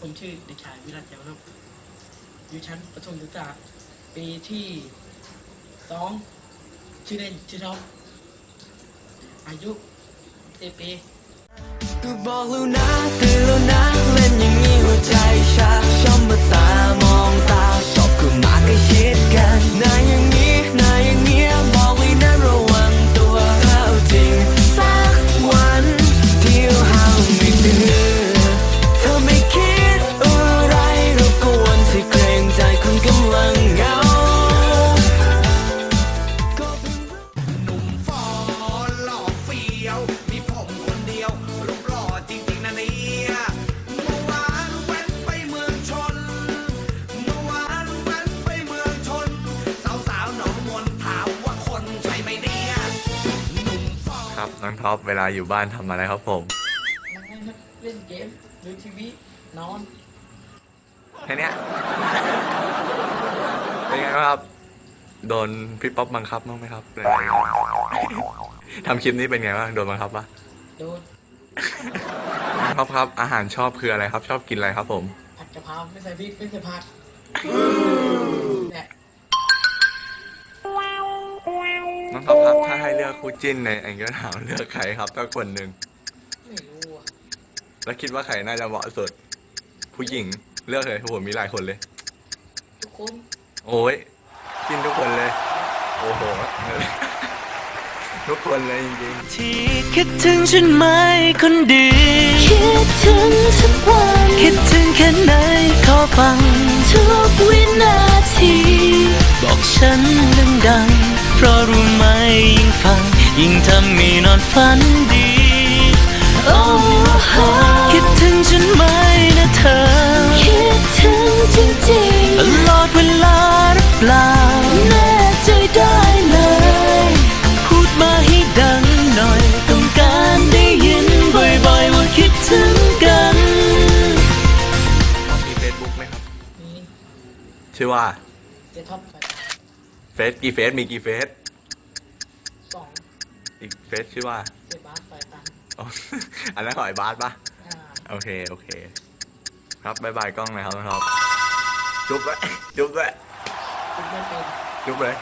ผมชื่อเด็กชายวิรัติแก้วนุ่มอยู่ชั้นประถมศึกษาปีที่สองชื่อเล่นชื่อท็อปอายุสิบปี น้องท็อปเวลาอยู่บ้านทำอะไรครับผม นั่งเล่นเล่นเกมดูทีวีนอน แค่เนี้ยเป็นไงบ้างครับ โดนพี่ป๊อปบังคับบ้างไหมครับอะไรอย่างเงี้ยทำคลิปนี้เป็นไงบ้างโดนบังคับปะโดนน้องท็อปครับ อาหารชอบคืออะไรครับ ชอบกินอะไรครับ ผม ผัดกะเพราไม่ใส่พริกไม่ใส่ผักเนี่ยน้องท็อปครับถ้า ให้เลือกคู่จิ้นในแองเกิลถามเลือกใครครับถ้าคนหนึ่งไม่รู้อะแล้วคิดว่าใครน่าจะเหมาะสุด ผู้หญิงเลือกเลยผมมีหลายคนเลย ทุกคนโอ้ยกินทุกคนเลย โอ้โห ทุกคนเลยจริงๆที่คิดถึงฉันไหมคนดี คิดถึงทุกวันคิดถึงแค่ไหนขอฟัง ทุกวินาที บอกฉันดังๆเพราะรู้ไหม ยิ่งฟัง ยิ่งทำให้นอนฝันดี โอ้โหคิดถึงฉันไหมนะเธอ คิดถึงจริงตลอดเวลาหรือเปล่าๆแน่ใจได้เลย พูดมาให้ดังหน่อย ต้องการได้ยินบ่อยๆ ว่าคิดถึงกัน มีเฟซบุ๊กไหมครับมีชื่อว่า เจท็อปใส่เฟซกี่เฟซมีกี่เฟซ สองอีกเฟซชื่อว่าเจบาสใส่ตังค์อ๋อ อันนั้นหอยบาสปะอ่า โอเค โอเค ครับบายบายกล้องเลยครับน้องท็อปจุ๊บเลยจุ๊บเลยทุกไม่เป็นจุ๊บเลย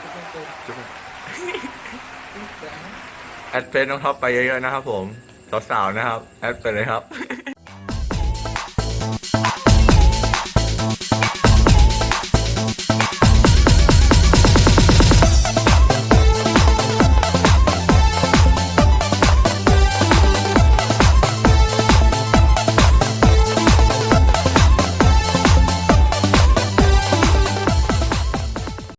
ทุกไม่เป็นจุ๊บเลยทุกแบบแอดเฟซน้องท็อปไปเยอะๆนะครับผมสาวๆนะครับแอดไปเลยครับ